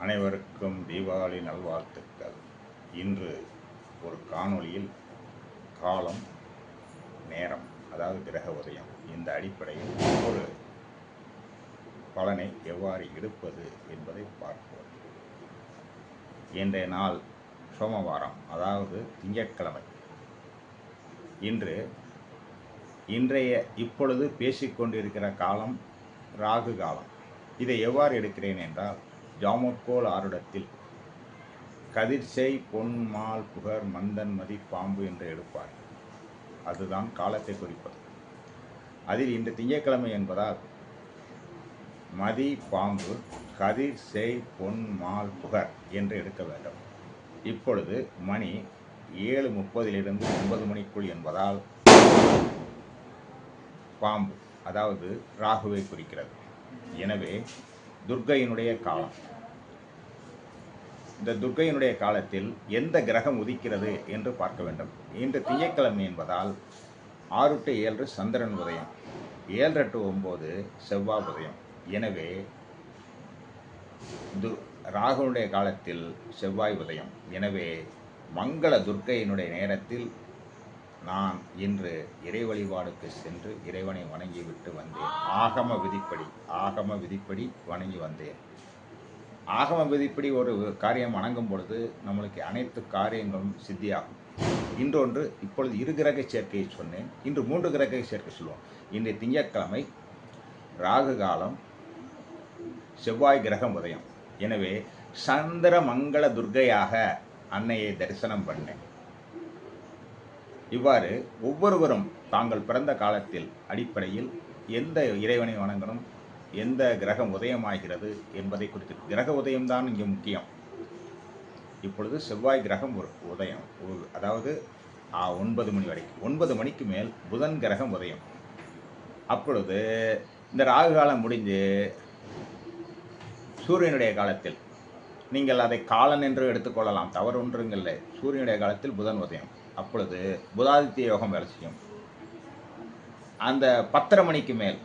அனைவருக்கும் தீபாவளி நல்வாழ்த்துக்கள். இன்று ஒரு காணொளியில் காலம் நேரம் அதாவது கிரக உதயம் இந்த அடிப்படையில் ஒரு பலனை எவ்வாறு எடுப்பது என்பதை பார்ப்போம். இன்றைய நாள் சோமவாரம் அதாவது திங்கட்கிழமை. இன்று இன்றைய இப்பொழுது பேசிக்கொண்டிருக்கிற காலம் ராகு காலம். இதை எவ்வாறு எடுக்கிறேன் என்றால் ஜாமக்கோல் ஆருடத்தில். கதிர்செய் பொன் மால் புகர் மந்தன் மதி பாம்பு என்று எடுப்பார். அதுதான் காலத்தை குறிப்பது. அதில் இன்று திங்கட்கிழமை என்பதால் மதி பாம்பு கதிர் செய் பொன் மால் புகர் என்று எடுக்க வேண்டும். இப்பொழுது மணி ஏழு முப்பதிலிருந்து ஒன்பது மணிக்குள் என்பதால் பாம்பு அதாவது ராகுவை குறிக்கிறது. எனவே துர்க்கையினுடைய காலம். இந்த துர்க்கையினுடைய காலத்தில் எந்த கிரகம் உதிக்கிறது என்று பார்க்க வேண்டும். இன்று திங்கக்கிழமை என்பதால் ஆறு டு ஏழு சந்திரன் உதயம் ஏழு டு ஒம்பது செவ்வாய் உதயம். எனவே து ராகுனுடைய காலத்தில் செவ்வாய் உதயம். எனவே மங்கள துர்க்கையினுடைய நேரத்தில் நான் இன்று இறை வழிபாடுக்கு சென்று இறைவனை வணங்கிவிட்டு வந்தேன். ஆகம விதிப்படி ஆகம விதிப்படி வணங்கி வந்தேன். ஆகம விதிப்படி ஒரு காரியம் வணங்கும் பொழுது நம்மளுக்கு அனைத்து காரியங்களும் சித்தியாகும். இன்றொன்று இப்பொழுது இரு கிரக சேர்க்கையை சொன்னேன். இன்று மூன்று கிரக சேர்க்கை சொல்லுவோம். இன்றைய திங்கட்கிழமை ராகு காலம் செவ்வாய் கிரகம் உதயம். எனவே சந்திர மங்கள துர்க்கையாக அன்னையை தரிசனம் பண்ணேன். இவ்வாறு ஒவ்வொருவரும் தாங்கள் பிறந்த காலத்தில் அடிப்படையில் எந்த இறைவனை வணங்கணும் எந்த கிரகம் உதயமாகிறது என்பதை குறித்து கிரக உதயம்தான் இங்கே முக்கியம். இப்பொழுது செவ்வாய் கிரகம் ஒரு உதயம். ஒரு- அதாவது ஒன்பது மணி வரைக்கும். ஒன்பது மணிக்கு மேல் புதன் கிரகம் உதயம். அப்பொழுது இந்த ராகு காலம் முடிஞ்சு சூரியனுடைய காலத்தில் நீங்கள் அதை காலன் என்று எடுத்துக்கொள்ளலாம் தவறு ஒன்றுங்கள்ல சூரியனுடைய காலத்தில் புதன் உதயம். அப்பொழுது புதாதித்ய யோகம் வேலை செய்யும். அந்த பத்தரை மணிக்கு மேல்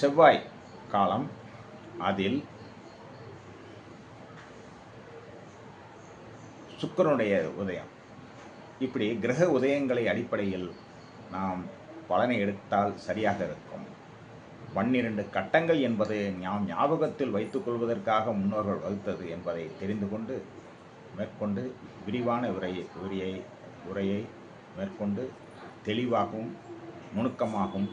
செவ்வாய் காலம் அதில் சுக்கிரனுடைய உதயம். இப்படி கிரக உதயங்களை அடிப்படையில் நாம் பலனை எடுத்தால் சரியாக இருக்கும். பன்னிரண்டு கட்டங்கள் என்பது நாம் ஞாபகத்தில் வைத்துக் கொள்வதற்காக முன்னோர்கள் வகுத்தது என்பதை தெரிந்து கொண்டு மேற்கொண்டு விரிவான உரை உரையை உரையை மேற்கொண்டு தெளிவாகவும் நுணுக்கமாகவும்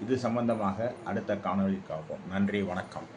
இது சம்பந்தமாக அடுத்த காணொளி காப்போம் நன்றி வணக்கம்.